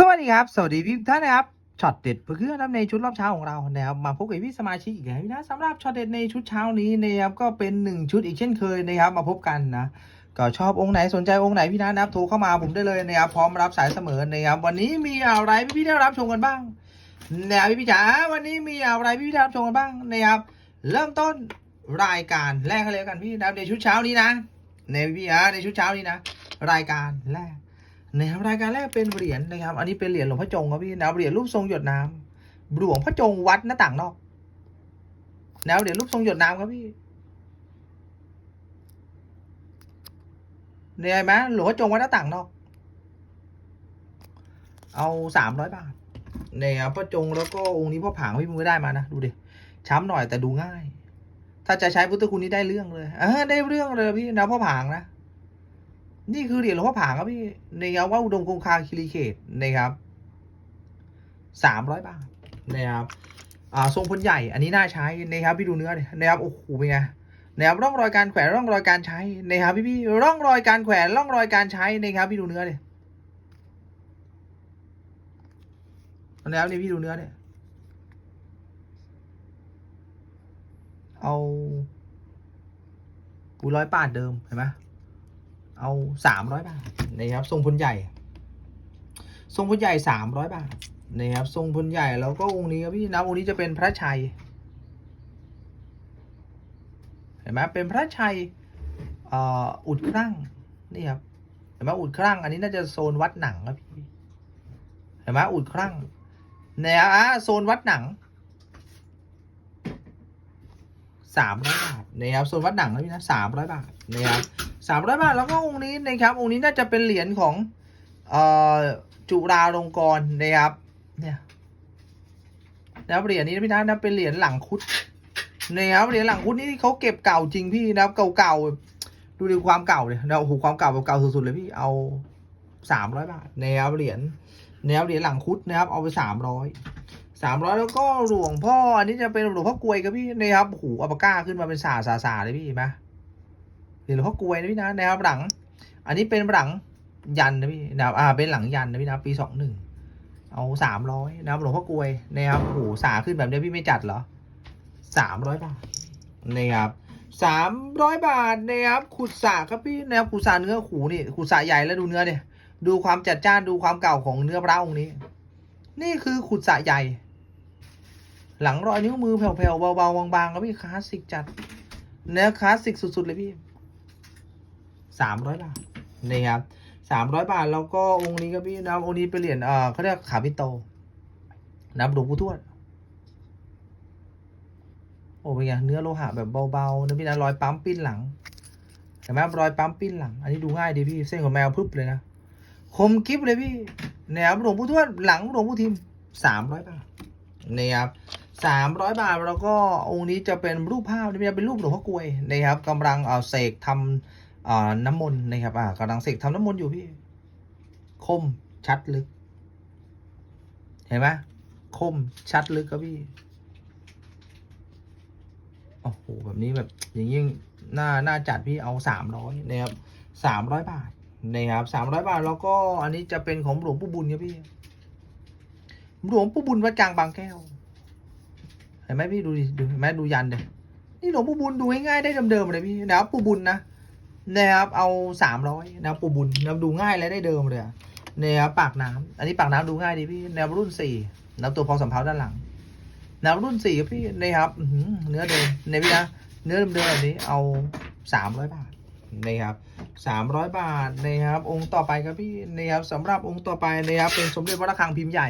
สวัสดีครับ สวัสดีพี่ท่านนะครับช็อตเด็ดเพื่อนะครับในชุดรอบเช้าของเรานะครับมาพบกับพี่สมาชิกอีกแล้วนะสำหรับช็อตเด็ดในชุดเช้านี้นะครับก็เป็นหนึ่งชุดอีกเช่นเคยนะครับมาพบกันนะก็ชอบองค์ไหนสนใจองค์ไหนพี่นะนะครับโทรเข้ามาผมได้เลยนะครับพร้อมรับสายเสมอนะครับวันนี้มีอะไรพี่พี่ได้รับชมกันบ้างนะครับพี่พี่จ๋าวันนี้มีอะไรพี่พี่ได้รับชมกันบ้างนะครับเริ่มต้นรายการแรกเลยกันพี่นะในชุดเช้านี้นะในพี่อะในชุดเช้านี้นะ รายการแรก นะครับรายการแรกเป็นเหรียญนะครับ อันนี้เป็นเหรียญหลวงพ่อจงครับพี่นะเหรียญรูปทรงหยดน้ำหลวงพ่อจงวัดหน้าต่างนอกแนวเหรียญรูปทรงหยดน้ำครับพี่เนี่ยไหมหลวงพ่อจงวัดหน้าต่างนอก เอาสามร้อยบาทเนี่ยพ่อจงแล้วก็องค์นี้พ่อผางพี่มือได้มานะดูดิช้ำหน่อยแต่ดูง่าย ถ้าจะใช้พุทธคุณนี่ได้เรื่องเลยเออได้เรื่องเลยพี่นะพ่อผางนะ นี่คือเหรียญหลวงพ่อผางครับพี่นะครับว่าอุดมคงคาคิริเขตนะครับสามร้อยบาทนะครับอ่าทรงพลใหญ่อันนี้น่าใช้นะครับพี่ดูเนื้อเนี่ยนะครับโอ้โหเป็นไงนะครับร่องรอยการแขวนร่องรอยการใช้นะครับพี่พี่ร่องรอยการแขวนร่องรอยการใช้นะครับพี่ดูเนื้อเนี่ยนะครับนี่พี่ดูเนื้อเนี่ยเอาปูร้อยปาดเดิมเห็นไหม เอาสามร้อยบาทนะครับทรงพลใหญ่ ทรงพลใหญ่สามร้อยบาทนะครับทรงพลใหญ่แล้วก็องค์นี้ครับพี่นะองค์นี้จะเป็นพระชัยเห็นไหมเป็นพระชัยอ่ออุดครั่งนี่ครับเห็นไหมอุดครั่งอันนี้น่าจะโซนวัดหนังครับพี่เห็นไหมอุดครั่งเนี่ยอะโซนวัดหนังสามร้อยบาทนะครับโซนวัดหนังนะพี่นะสามร้อยบาทนะครับ สามร้อยบาทแล้วก็องค์นี้นะครับ องค์นี้น่าจะเป็นเหรียญของเอ่อจุฬาลงกรณ์นะครับ เนี่ยนะครับเหรียญนี้นะพี่นะนะเป็นเหรียญหลังคุดนะครับเหรียญหลังคุดนี่เขาเก็บเก่าจริงพี่นะครับเก่าๆดูดิความเก่าเลยนะโอ้โหความเก่าแบบเก่าสุดๆเลยพี่เอาสามร้อยบาทนะครับเหรียญนะครับเหรียญหลังคุดนะครับ เอาไปสามร้อยสามร้อยแล้วก็หลวงพ่ออันนี้จะเป็นหลวงพ่อกลวยครับพี่นะครับโอ้โหอัปปะก้าขึ้นมาเป็นสาสาสาเลยพี่เห็นไหม หรียญหลวงพ่อกลวยนะพี่นะแนวหลัง อันนี้เป็นหลังยันนะพี่นะครับอ่าเป็นหลังยันนะพี่นะปีสองหนึ่งเอาสามร้อยนะครับหลวงพ่อกลวยนะครับโอ้โหสาขึ้นแบบนี้พี่ไม่จัดเหรอสามร้อยบาทนะครับสามร้อยบาทนะครับขุดสาครับพี่นะครับขุดสาเนื้อขูนี่ขุดสาใหญ่แล้วดูเนื้อเนี่ยดูความจัดจ้านดูความเก่าของเนื้อพระองค์นี้ นี่คือขุดสาใหญ่ หลังรอยนิ้วมือแผ่วๆเบาๆบางๆครับพี่คลาสสิกจัดเนื้อคลาสสิกสุดๆเลยพี่ สามร้อยบาทนี่ครับสามร้อยบาทแล้วก็องค์นี้ครับพี่นะองค์นี้เป็นเหรียญเอ่อเขาเรียกขาพิโตนะครับหลวงปู่ทวดโอ้เป็นไงเนื้อโลหะแบบเบาๆนะพี่นะรอยปั๊มปิ้นหลังเห็นไหมรอยปั๊มปิ้นหลัง อันนี้ดูง่ายดีพี่เส้นของแมวพึบเลยนะคมกิฟเลยพี่นี่ยครับหลวงปู่ทวดหลังหลวงปู่ทิมสามร้อยบาทนี่ครับสามร้อยบาทแล้วก็องค์นี้จะเป็นรูปภาพนี่เป็นรูปหลวงพ่อกลวยนะครับกำลังเอ่อเสกทำ อ่าน้ำมนต์นะครับอ่ากำลังเสกทำน้ำมนต์อยู่พี่ คมชัดลึก เห็นไหมคมชัดลึกครับพี่โอ้โหแบบนี้แบบอย่างยิ่งน่าน่าจัดพี่เอาสามร้อยนะครับสามร้อยบาทนะครับสามร้อยบาทแล้วก็อันนี้จะเป็นของหลวงปู่บุญครับพี่หลวงปู่บุญวัดกลางบางแก้วเห็นไหมพี่ดูดิดูเห็นไหมดูยันเดยนี่หลวงปู่บุญดูง่ายๆได้เดิมๆเลยพี่นะครับปู่บุญนะ นะครับเอาสามร้อยนะครับปูบุญนะครับดูง่ายและได้เดิมเลยนะครับปากน้ำอันนี้ปากน้ำดูง่ายดีพี่แนวรุ่นสี่นะครับตัวพอสัมเพาด้านหลังแนวรุ่นสี่ครับพี่นะครับเนื้อเดิมในพี่นะเนื้อเดิมๆแบบนี้เอาสามร้อยบาทนะครับสามร้อยบาทนะครับ องค์ต่อไปครับพี่นะครับสำหรับองค์ต่อไปนะครับเป็นสมเด็จพระระฆังพิมพ์ใหญ่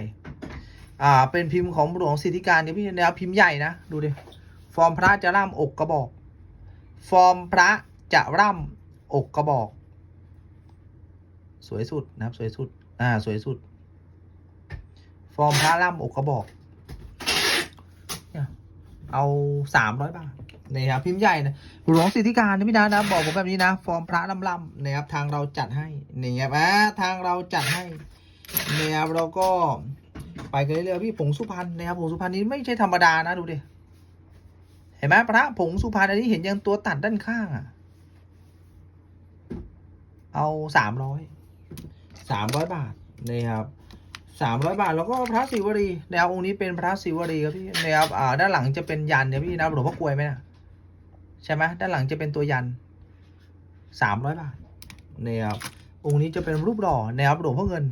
อ่าเป็นพิมพ์ของหลวงสิทธิการเนี่ยพี่นะครับพิมพ์ใหญ่นะดูดิฟอร์มพระจะร่ำอกกระบอก ฟอร์มพระจะร่ำ อกกระบอก สวยสุดนะครับ สวยสุด อ่า สวยสุด ฟอร์มพระล่ำอกกระบอกเอาสามร้อยบาทนี่ครับพิมพ์ใหญ่นะหลวงสิทธิการนะพี่นะนะบอกผมแบบนี้นะ ฟอร์มพระล่ำล่ำๆนะครับทางเราจัดให้นี่ครับอ่าทางเราจัดให้นี่ครับเราก็ไปกันเรื่อยๆพี่ผงสุพรรณนะครับผงสุพรรณนี้ไม่ใช่ธรรมดานะดูดิเห็นไหมพระผงสุพรรณอันนี้เห็นยังตัวตัดด้านข้างอะ เอาสามร้อยสามร้อยบาทนี่ครับสามร้อยบาทแล้วก็พระศิวลีแนวองค์นี้เป็นพระศิวลีครับพี่แนวอ่าด้านหลังจะเป็นยันเนี่ยพี่นะหลวงพ่อกลวยไหมนะใช่ไหมด้านหลังจะเป็นตัวยันสามร้อยบาทแนวองค์นี้จะเป็นรูปหล่อแนวหลวงพ่อเงิน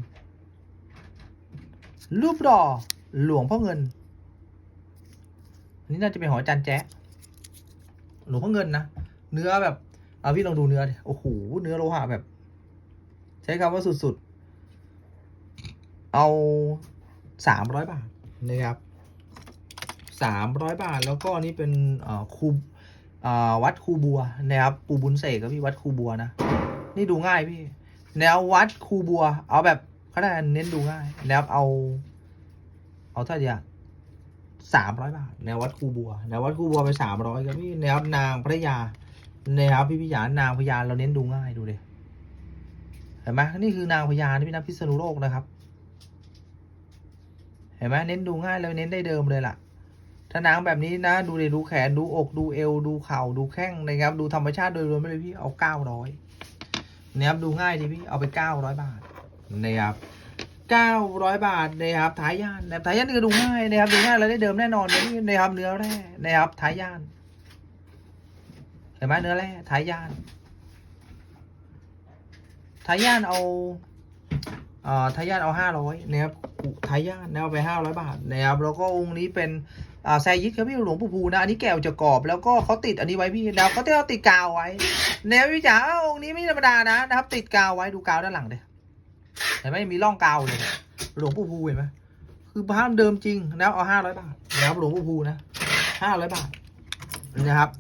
รูปหล่อหลวงพ่อเงินนี่น่าจะเป็นหอจันแจ๊หลวงพ่อเงินนะเนื้อแบบเอาพี่ลองดูเนื้อดิโอ้โหเนื้อโลหะแบบ ใช้คำว่าสุดๆ เอาสามร้อยบาทนะครับสามร้อยบาท แล้วก็นี่เป็นคูวัดคูบัวนะครับปูบุญเสกครับพี่วัดคูบัวนะ นี่ดูง่ายพี่ แนววัดคูบัว เอาแบบเขาได้เน้นดูง่ายนะครับเอา เอาเท่าไหร่สามร้อยบาทแนววัดคูบัวแนววัดคูบัวไปสามร้อยครับพี่แนวนางพระยาแนวพี่พิยานางพญาเราเน้นดูง่ายดูเลย เห็นไหมนี่คือนางพญาที่พี่นับพิษณุโลกนะครับ เห็นไหมเน้นดูง่ายเลยเน้นได้เดิมเลยล่ะ ถ้านางแบบนี้นะ ดูเลยดูแขนดูอกดูเอว ดูเข่าดูแข้งนะครับ ดูธรรมชาติโดยรวมไปเลยพี่เอาเก้าร้อยนะครับดูง่ายดีพี่เอาไปเก้าร้อยบาทนะครับเก้าร้อยบาทนะครับทายย่านนะครับทายย่านนี่ก็ดูง่ายนะครับดูง่ายแล้วได้เดิมแน่นอนเลยพี่นะครับเนื้อแร่นะครับทายย่านเห็นไหมเนื้อแร่ทายย่าน ทายานเอาเอ่อทายานเอาห้าร้อยนะครับทายย่านนะเอาไปห้าร้อยบาทนะครับแล้วก็องค์นี้เป็นอ่าแซยิดครับพี่หลวงปู่ภูนะอันนี้แก้วจะกรอบ แล้วก็เขาติดอันนี้ไว้พี่แล้วเขาจะเอาติดกาวไว้แนวพี่จ๋าอองค์นี้ไม่ธรรมดานะนะครับ ติดกาวไว้ดูกาวด้านหลังเลยเห็นไหมมีร่องกาวเลยหลวงปู่ภูเห็นไหมคือภาพเดิมจริงแล้วเอาห้าร้อยบาทนะครับหลวงปู่ภูนะห้าร้อยบาทนะครับ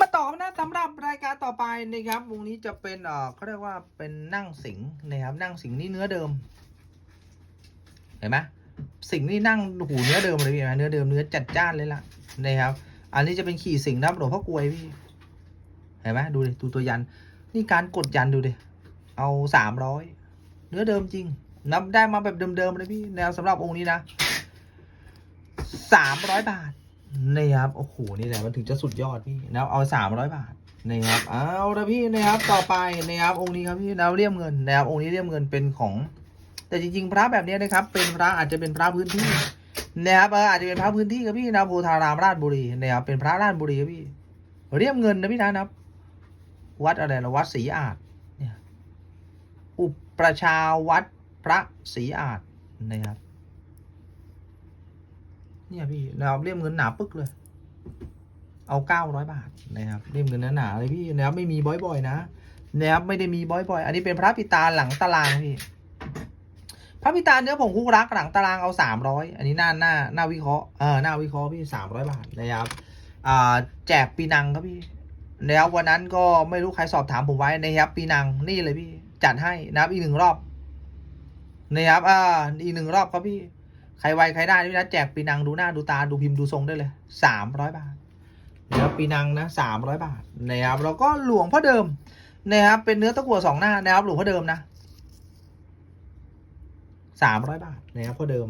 มาต่อกันนะสำหรับรายการต่อไปนะครับวงนี้จะเป็นเออเขาเรียกว่าเป็นนั่งสิงนะครับนั่งสิงนี่เนื้อเดิม เห็นไหมสิงนี่นั่งหูเนื้อเดิมเลยพี่นะเนื้อเดิมเนื้อจัดจ้านเลยล่ะนะครับ อันนี้จะเป็นขี่สิงนะหลวงพ่อกลวยพี่เห็นไหมดูดิดูตัวยัน นี่การกดยันดูดิเอาสามร้อยเนื้อเดิมจริงนับได้มาแบบเดิมๆเลยพี่แนวสำหรับองค์นี้นะสามร้อยบาท นี่ครับโอ้โหนี่แหละมันถึงจะสุดยอดพี่นะครับเอาสามร้อยบาทนี่ครับเอาละพี่นะครับต่อไปนะครับองค์นี้ครับพี่นะเรียมเงินนะครับองค์นี้เรียมเงินเป็นของ แต่จริง ๆ พระแบบนี้นะครับ เป็นพระอาจจะเป็นพระพื้นที่นะครับอออาจจะเป็นพระพื้นที่ครับพี่นะโพธารามราชบุรีนะครับเป็นพระราชบุรีครับพี่เรียมเงินนะพี่นะครับ วัดอะไรละวัดศรีอาจเนี่ยอุปประชาวัดพระศรีอาจนะครับ เนี่ยพี่นะครับเลี่ยมเงินหนาปึ๊กเลย เอาเก้าร้อยบาทนะครับเลี่ยมเงินหนาๆเลยพี่นะครับไม่มีบ่อยๆนะนะครับไม่ได้มีบ่อยๆ อันนี้เป็นพระปิตาหลังตารางพี่พระปิตาเนื้อผงคุกรักหลังตารางเอาสามร้อยอันนี้หน้าหน้าหน้าวิเคราะห์เออหน้าวิเคราะห์พี่สามร้อยบาทนะครับอ่าแจกปีนังครับพี่แล้ววันนั้นก็ไม่รู้ใครสอบถามผมไว้นะครับปีนังนี่เลยพี่จัดให้นะครับอีกหนึ่งรอบนะครับอ่าอีกหนึ่งรอบครับพี่ ใครไวใครได้พี่นะแจกปีนังดูหน้าดูตาดูพิมพ์ดูทรงได้เลยสามร้อยบาทนะครับปีนังนะสามร้อยบาทนะครับแล้วก็หลวงพ่อเดิมนะครับเป็นเนื้อตะกั่วสองหน้านะครับหลวงพ่อเดิมนะสามร้อยบาทนะครับพ่อเดิม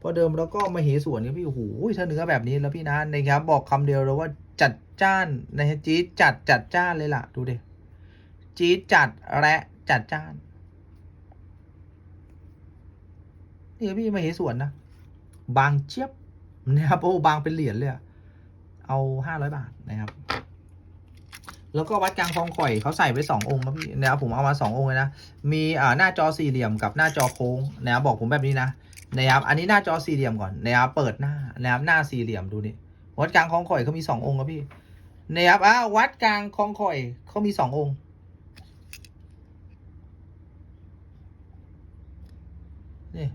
พ่อเดิมแล้วก็มาเหสวนครับพี่โอ้โหถ้าเนื้อแบบนี้แล้วพี่นะนะครับบอกคำเดียวเลยว่าจัดจ้านนะฮะจี๊ดจัดจัดจ้านเลยล่ะ ดูเดิจี๊ดจัดและจัดจ้านนี่ครับพี่มาเหสวนนะ บางเจี๊ยบนะครับโอ้บางเป็นเหรียญเลยอะเอาห้าร้อยบาทนะครับ แล้วก็วัดกลางคลองข่อยเขาใส่ไว้สององค์ครับพี่นะครับผมเอามาสององค์เลยนะมีอ่าหน้าจอสี่เหลี่ยมกับหน้าจอโค้งนะครับบอกผมแบบนี้นะนะครับอันนี้หน้าจอสี่เหลี่ยมก่อนนะครับเปิดหน้านะครับหน้าสี่เหลี่ยมดูนี่วัดกลางคลองข่อยเขามีสององค์ครับพี่นะครับอ้าววัดกลางคลองข่อยเขามีสององค์นี่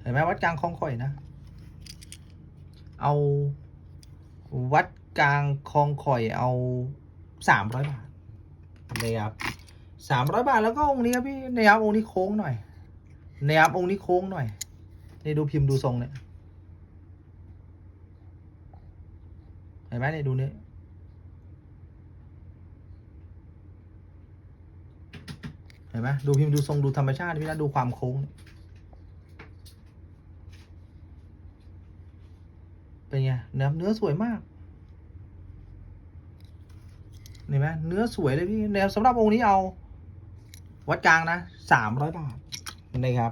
เห็น ไหมวัดกลางคลองข่อยนะ เอาวัดกลางคลองข่อยเอาสามร้อยบาทนะครับสามร้อยบาทแล้วก็องค์นี้ครับพี่นะครับองค์นี้โค้งหน่อยนะครับองค์นี้โค้งหน่อยนี่ดูพิมพ์ดูทรงเนี่ยเห็นไหมเนี่ยดูนี่เห็นไหมดูพิมพ์ดูทรงดูธรรมชาติพี่นะดูความโค้งเนี่ย เป็ เนื้อเนื้อสวยมากเห็นไหมเนื้อสวยเลยพี่นะครับสำหรับองค์นี้เอา วัดกลางนะสามร้อยบาทนะครับ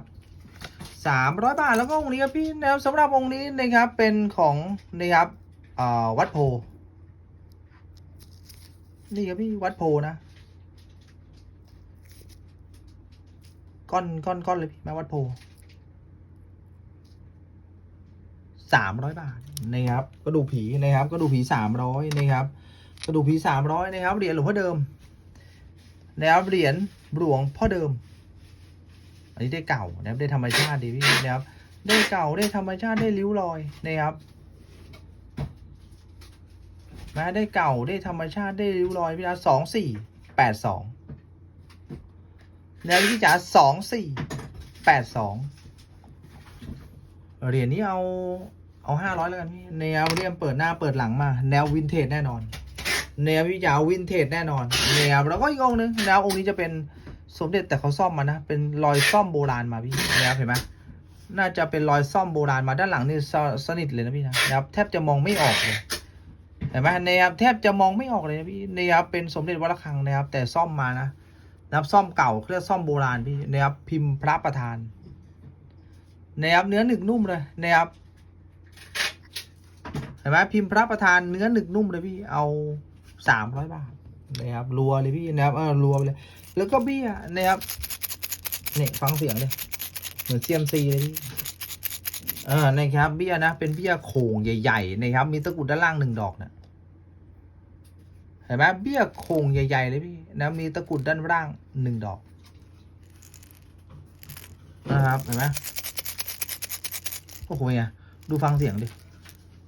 สามร้อยบาทแล้วก็องค์นี้ครับพี่นะครับสำหรับองค์นี้นะครับเป็นของนะครับเอ่อวัดโพนี่ครับพี่วัดโพนะก้อนก้อนก้อนเลยพี่มาวัดโพ สามร้อยบาทนะครับกระดูกผีนะครับกระดูกผีสามร้อยนะครับกระดูกผีสามร้อยนะครับเหรียญหลวงพ่อเดิมนะครับเหรียญหลวงพ่อเดิม อันนี้ได้เก่านะครับได้ธรรมชาติดีพี่นะครับ ได้เก่าได้ธรรมชาติได้ริ้วรอยนะครับนะได้เก่าได้ธรรมชาติได้ริ้วรอยพี่นะสองสี่แปดสองแล้วพี่จ๋าสองสี่แปดสองเหรียญนี้เอา เอาห้าร้อยแล้วกันพี่แนวเรียมเปิดหน้าเปิดหลังมา แนววินเทจแน่นอน แนวพี่จ๋าวินเทจแน่นอน แนวแล้วก็อีกองหนึงแนวองค์นี้จะเป็นสมเด็จแต่เขาซ่อมมานะ เป็นรอยซ่อมโบราณมาพี่นะครับเห็นไหมน่าจะเป็นรอยซ่อมโบราณมาด้านหลังนี่สนิทเลยนะพี่นะนะครับแทบจะมองไม่ออกเลยเห็นไหมนะครับแทบจะมองไม่ออกเลยนะพี่นะครับเป็นสมเด็จวัดระฆังนะครับ แต่ซ่อมมานะนะครับซ่อมเก่าเครื่องซ่อมโบราณพี่นะครับพิมพ์พระประธานนะครับเนื้อหนึกนุ่มเลยนะครับ เห็นไหมพิมพ์พระประธานเนื้อหนึกนุ่มเลยพี่เอาสามร้อยบาทนะครับรัวเลยพี่นะครับเออรัวไปเลย แล้วก็เบี้ยนะครับเนี่ยฟังเสียงเลยเหมือนเซียมซีเลยพี่เออนะครับเบี้ยนะเป็นเบี้ยโขงใหญ่ๆนะครับ มีตะกุดด้านล่างหนึ่งดอกนะเห็นไหมเบี้ยโขงใหญ่ๆเลยพี่นะมีตะกุดด้านล่างหนึ่งดอกนะครับเห็นไหมโอ้โหเนี่ย ดูฟังเสียงดิ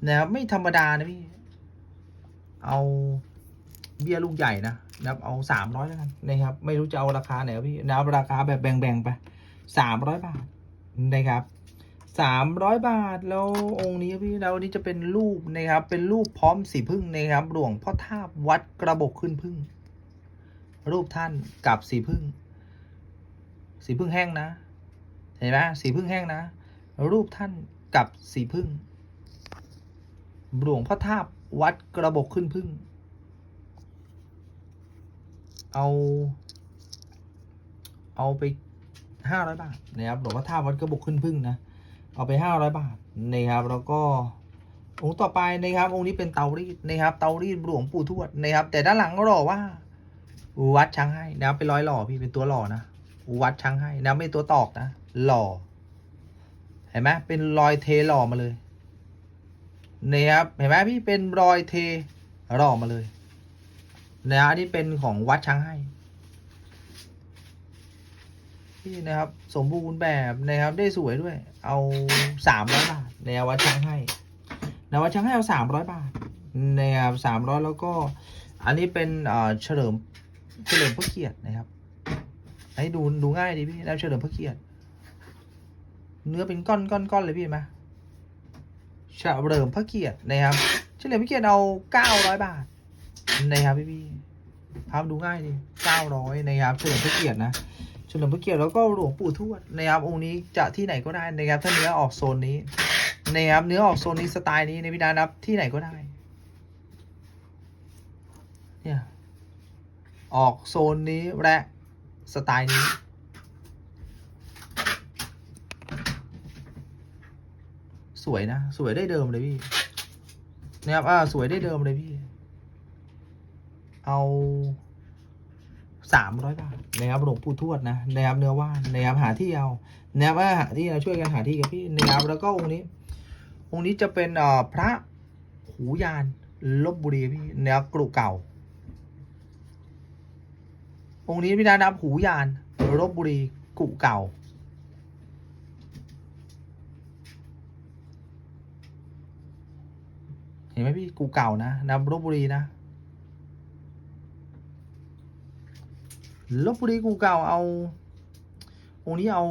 นะครับไม่ธรรมดานะพี่ เอาเบี้ยลูกใหญ่นะนะครับเอาสามร้อยแล้วกันนะครับ ไม่รู้จะเอาราคาไหนพี่นะครับราคาแบบแบ่งๆไปสามร้อยบาทนะครับสามร้อยบาทแล้วองค์นี้พี่แล้วอันนี้จะเป็นรูปนะครับ เป็นรูปพร้อมสีพึ่งนะครับหลวงพ่อทาวัดกระบอกขึ้นพึ่ง รูปท่านกับสีพึ่ง สีพึ่งแห้งนะ เห็นไหมสีพึ่งแห้งนะ รูปท่าน กับสีพึ่ง หลวงพ่อทาบวัดกระบอกขึ้นพึ่ง เอา เอาไปห้าร้อยบาทนะครับหลวงพ่อท่าวัดกระบอกขึ้นพึ่งนะ เอาไปห้าร้อยบาทนะครับแล้วก็องค์ต่อไปนะครับ องค์นี้เป็นเตารีดนะครับ เตารีดหลวงปู่ทวดนะครับ แต่ด้านหลังก็หล่อว่า วัดช้างให้นะครับเป็นร้อยหล่อพี่เป็นตัวหล่อนะวัดช้างให้นะไม่ตัวตอกนะหล่อ เห็นไหมเป็นรอยเทหล่อมาเลยนะครับเห็นไหมพี่เป็นรอยเทหล่อมาเลยนะอันนี้เป็นของวัดช้างให้นี่นะครับ สมบูรณ์แบบนะครับได้สวยด้วย เอาสามร้อยบาทในวัดช้างให้นะวัดช้างให้เอาสามร้อยบาทนะครับสามร้อยแล้วก็ อันนี้เป็นเอ่อเฉลิมเฉลิมพระเกียรตินะครับ ให้ดูดูง่ายดีพี่แล้วเฉลิมพระเกียรติ เนื้อเป็นก้อนก้อนก้อนเลยพี่เห็นไหมเฉลิมพระเกียรตินะครับ เฉลิมพระเกียรติเอาเก้าร้อยบาทนะครับพี่พี่ภาพดูง่ายดีเก้าร้อยนะครับเฉลิมพระเกียรตินะเฉลิมพระเกียรติแล้วก็หลวงปู่ทวดนะครับองค์นี้จะที่ไหนก็ได้นะครับถ้าเนื้อออกโซนนี้นะครับเนื้อออกโซนนี้สไตล์นี้ในพิดานับที่ไหนก็ได้ เนี่ยออกโซนนี้และสไตล์นี้ สวยนะ สวยได้เดิมเลยพี่นะครับอ่าสวยได้เดิมเลยพี่ เอาสามร้อยบาทนะครับหลวงปู่ทวดนะนะครับเนื้อว่านนะครับหาที่เอานะครับว่าหาที่เราช่วยกันหาที่กับพี่นะครับแล้วก็องค์นี้ องค์นี้จะเป็นอ่อพระหูยานลบบุรีพี่นะครับกรุเก่า องค์นี้พี่นานับหูยานลบบุรีกุเก่า เห็นไหมพี่กูเก่านะนำลบบุรีนะลบบุรีกูเก่าเอาองนี้เอา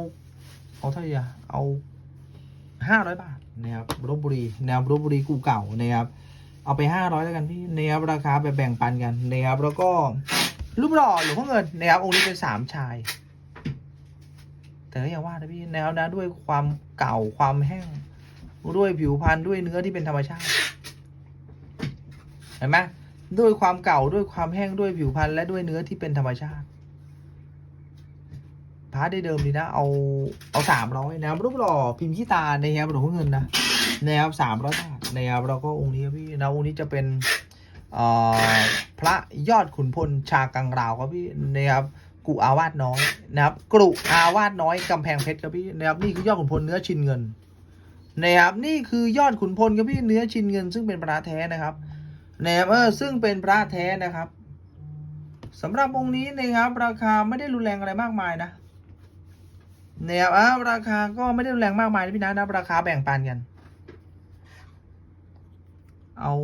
เอาเท่าไหร่เอาห้าร้อยบาทนะครับลบบุรีแนวลบบุรีกูเก่านะครับเอาไปห้าร้อยแล้วกันพี่นะครับราคาแบบแบ่งปันกันนะครับแล้วก็รูปหล่อหลวงพ่อเงินนะครับองค์นี้เป็นสามชาย แต่ก็อย่างว่านะพี่แนวนะด้วยความเก่าความแห้งด้วยผิวพรรณด้วยเนื้อที่เป็นธรรมชาติ ห็นไหมด้วยความเก่าด้วยความแห้งด้วยผิวพรรณและด้วยเนื้อที่เป็นธรรมชาติพาร์ทได้เดิมดีนะเอาเอาสามร้อยนะครับรูปหล่อพิมพ์ขี้ตานะครับหลวงเงินนะนะครับสามร้อยบาทนะครับแล้วก็องค์นี้ครับพี่นะองค์นี้จะเป็นพระยอดขุนพลชากังราวครับพี่นะครับกุอาวาสน้อยนะครับกรุอาวาสน้อยกำแพงเพชรครับพี่นะครับนี่คือยอดขุนพลเนื้อชินเงินนะครับนี่คือยอดขุนพลครับพี่เนื้อชินเงิน ซึ่งเป็นพระแท้นะครับ นะครับเออซึ่งเป็นพระแท้นะครับสำหรับองค์นี้นะครับ ราคาไม่ได้รุนแรงอะไรมากมายนะนะครับอ่าราคาก็ไม่ได้รุนแรงมากมายนะพี่นะนะราคาแบ่งปันกัน เอา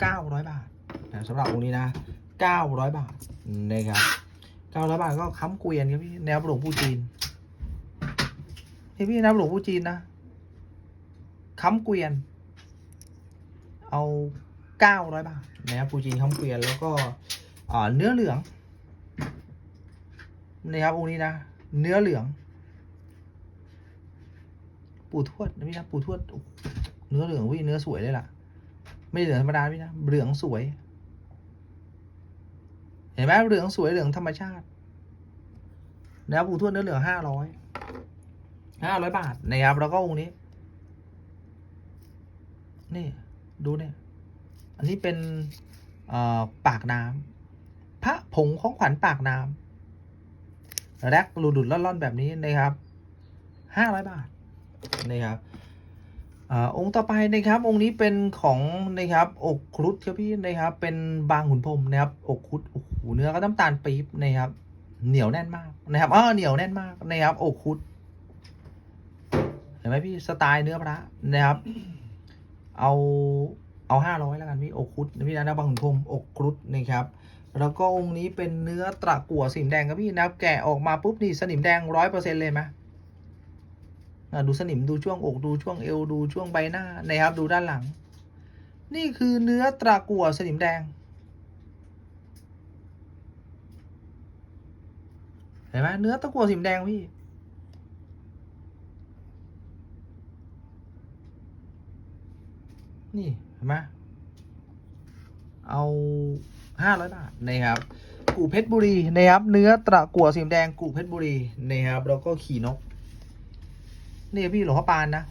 เก้าร้อยบาทนะสำหรับองค์นี้นะเก้าร้อยบาทนะครับเก้าร้อยบาทก็ค้ำเกวียนครับพี่แนวหลวงปู่จีนเฮ้ยพี่นะหลวงปู่จีนนะค้ำเกวียน เอา เก้าร้อยบาทนะครับปูจีนค้ำเกวียนแล้วก็เนื้อเหลืองนะครับองค์นี้นะ เนื้อเหลือง ปูทวดนะพี่นะปูทวดเนื้อเหลืองพี่เนื้อสวยเลยล่ะ ไม่เหลืองธรรมดาพี่นะเหลืองสวย เห็นไหมเหลืองสวยเหลืองธรรมชาตินะครับปูทวดเนื้อเหลืองห้าร้อยห้าร้อยบาทนะครับแล้วก็องค์นี้ นี่ ดูเนี่ย อันนี้เป็นปากน้ำพระผงของขวัญปากน้ำแรกหลุดหลุดล่อนๆแบบนี้นะครับห้าร้อยบาทนะครับอองค์ต่อไปนะครับ องค์นี้เป็นของนะครับอกครุฑครับพี่นะครับ เป็นบางขุนพรมนะครับอกครุฑโอ้โหเนื้อก็น้ำตาลปี๊บนะครับ เหนียวแน่นมากนะครับอ้อเหนียวแน่นมากนะครับอกครุฑเห็นไหมพี่สไตล์เนื้อพระนะครับ เอา เอาห้าร้อยแล้วกันพี่อกครุฑพี่นะนะบางขุนพรมอกครุฑนะครับแล้วก็องค์นี้เป็นเนื้อตะกั่วสนิมแดงครับพี่นะแกะออกมาปุ๊บนี่สนิมแดงร้อยเปอร์เซ็นต์เลยไหมดูสนิมดูช่วงอกดูช่วงเอวดูช่วงใบหน้านะครับดูด้านหลัง นี่คือเนื้อตะกั่วสนิมแดงเห็นไหมเนื้อตะกั่วสนิมแดงพี่นี่ เห็นไหมเอาห้าร้อยบาทนะครับ กูเพชรบุรีนะครับ เนื้อตะกั่วสีแดงกูเพชรบุรีนะครับ แล้วก็ขี่นก นี่พี่หลวงพ่อปานนะ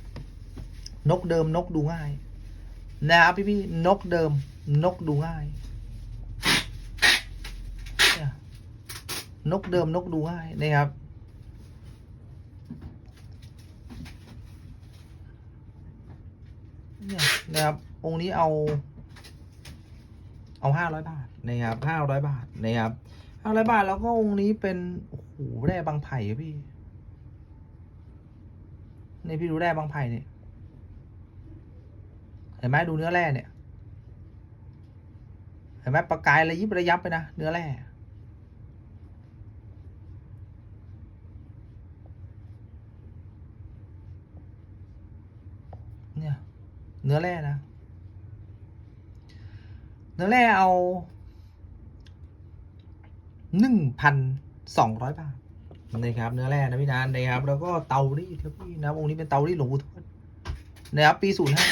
นกเดิมนกดูง่าย นะครับพี่พี่นกเดิมนกดูง่ายเนี่ยนกเดิมนกดูง่ายนะครับ เนี่ยนะครับ องค์นี้เอา เอาห้าร้อยบาทนะครับห้าร้อยบาทนะครับห้าร้อยบาทแล้วก็องค์นี้เป็นโอ้โหแร่บางไผ่พี่นี่พี่ดูแร่บางไผ่เนี่ยเห็นไหมดูเนื้อแร่เนี่ยเห็นไหมประกายระยิบระยับไปนะเนื้อแร่เนี่ย เนื้อแร่นะ เนื้อแร่เอาหนึ่งพันสองร้อยบาทนะครับเนื้อแร่นะพี่นันนะครับ แล้วก็เตารีดครับพี่นะองค์นี้เป็นเตารีดหลวงปู่ทวดนะครับปีศูนย์ห้า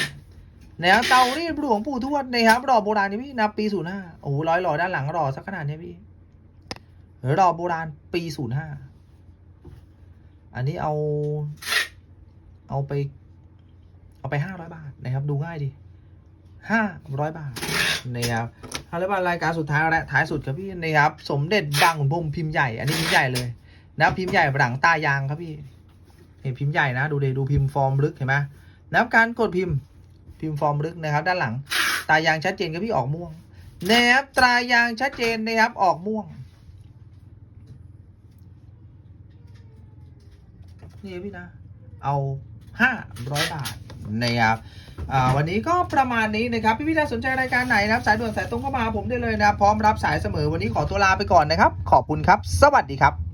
นะครับเตารีดหลวงปู่ทวดนะครับหล่อโบราณนี่พี่นะปีศูนย์ห้าโอ้โหร้อยหล่อด้านหลังหล่อสักขนาดเนี้ยพี่หล่อโบราณปีศูนย์ห้าอันนี้เอา เอาไป เอาไปห้าร้อยบาทนะครับ ดูง่ายดี ห้าร้อยบาทนะครับห้าร้อยบาทรายการสุดท้ายและท้ายสุดครับพี่นะครับสมเด็จบางขุนพรมพิมพ์ใหญ่ อันนี้พิมพ์ใหญ่เลยนะพิมพ์ใหญ่หลังตายางครับพี่เห็นพิมพ์ใหญ่นะ ดูเดดูพิมพ์ฟอร์มลึกเห็นไหมนะครับการกดพิมพ์พิมพ์ฟอร์มลึกนะครับ ด้านหลัง ตายางชัดเจนครับพี่ออกม่วงนะครับตายางชัดเจนนะครับออกม่วงนี่พี่นะ เอาห้าร้อยบาท นะครับวันนี้ก็ประมาณนี้นะครับพี่พี่ๆถ้าสนใจรายการไหนนะครับสายด่วนสายตรงเข้ามาผมได้เลยนะพร้อมรับสายเสมอวันนี้ขอตัวลาไปก่อนนะครับ ขอบคุณครับ สวัสดีครับ